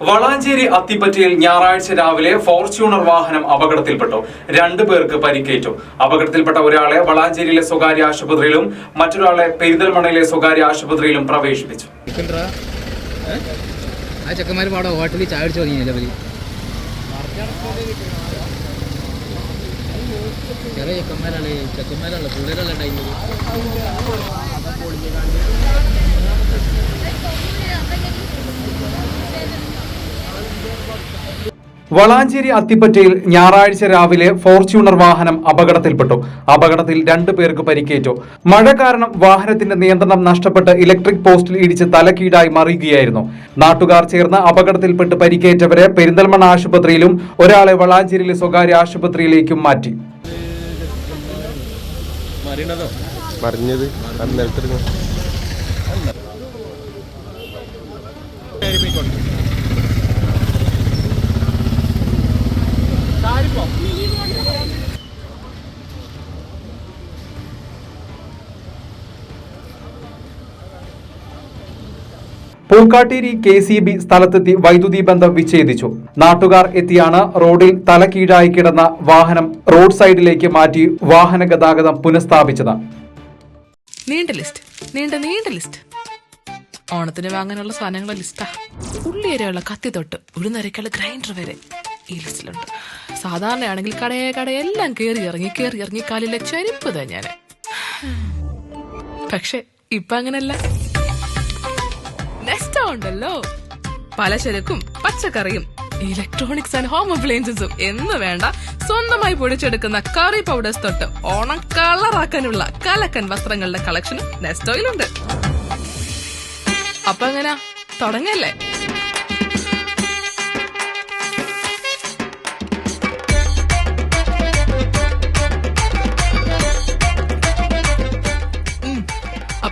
വളാഞ്ചേരി അത്തിപ്പറ്റയിൽ ഞായറാഴ്ച രാവിലെ ഫോർച്യൂണർ വാഹനം അപകടത്തിൽപ്പെട്ടു. രണ്ടു പേർക്ക് പരിക്കേറ്റു. അപകടത്തിൽപ്പെട്ട ഒരാളെ വളാഞ്ചേരിയിലെ സ്വകാര്യ ആശുപത്രിയിലും മറ്റൊരാളെ പെരിന്തൽമണ്ണയിലെ സ്വകാര്യ ആശുപത്രിയിലും പ്രവേശിപ്പിച്ചു. ചെറിയ ചെക്കന്മാരാണ് പിള്ളേരല്ല വളാഞ്ചേരി അത്തിപ്പറ്റയിൽ ഞായറാഴ്ച രാവിലെ ഫോർച്യൂണർ വാഹനം അപകടത്തിൽപ്പെട്ടു. അപകടത്തിൽ രണ്ടു പേർക്ക് പരിക്കേറ്റു. മഴ കാരണം വാഹനത്തിന്റെ നിയന്ത്രണം നഷ്ടപ്പെട്ട് ഇലക്ട്രിക് പോസ്റ്റിൽ ഇടിച്ച് തലക്കീടായി മറിയുകയായിരുന്നു. നാട്ടുകാർ ചേർന്ന് അപകടത്തിൽപ്പെട്ട് പരിക്കേറ്റവരെ പെരിന്തൽമണ്ണ ആശുപത്രിയിലും ഒരാളെ വളാഞ്ചേരിയിലെ സ്വകാര്യ ആശുപത്രിയിലേക്കും മാറ്റി. പറഞ്ഞത് പൂക്കാട്ടേരി കെ സി ബി സ്ഥലത്തെത്തി വൈദ്യുതി ബന്ധം വിച്ഛേദിച്ചു. നാട്ടുകാർ എത്തിയാണ് റോഡിൽ തലക്കീഴായി കിടന്ന വാഹനം റോഡ് സൈഡിലേക്ക് മാറ്റി വാഹന ഗതാഗതം പുനഃസ്ഥാപിച്ചത്. നീണ്ട ലിസ്റ്റ്. നീണ്ട നീണ്ട ലിസ്റ്റ്. ഓണത്തിന് വാങ്ങാനുള്ള സാധനങ്ങളുടെ ലിസ്റ്റാ. ഉള്ളി വരെയുള്ള കത്തി തൊട്ട് ഉഴുന്നരയ്ക്കുള്ള ഗ്രൈൻഡർ വരെ ഈ ലിസ്റ്റിലുണ്ട്. സാധാരണയാണെങ്കിൽ കടയെ കടയെല്ലാം കയറി ഇറങ്ങി കയറി ഇറങ്ങി കാലിലെ ചെരുപ്പ് തന്നെ പക്ഷെ ഇപ്പൊ അങ്ങനല്ല നെസ്റ്റോ പലചരക്കും പച്ചക്കറിയും ഇലക്ട്രോണിക്സ് ആൻഡ് ഹോം അപ്ലയൻസസും എന്ന് വേണ്ട സ്വന്തമായി പൊടിച്ചെടുക്കുന്ന കറി പൗഡേഴ്സ് തൊട്ട് ഓണം കളറാക്കാനുള്ള കലക്കൻ വസ്ത്രങ്ങളുടെ കളക്ഷനും നെസ്റ്റോയിലുണ്ട് അപ്പൊ എങ്ങനെ തുടങ്ങല്ലേ?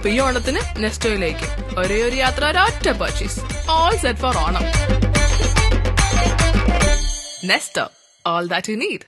അപ്പൊ ഈ ഓണത്തിന് നെസ്റ്റോയിലേക്ക് ഒരേ ഒരു യാത്ര ഒരൊറ്റ purchase all set for Onam. Nesto all that you need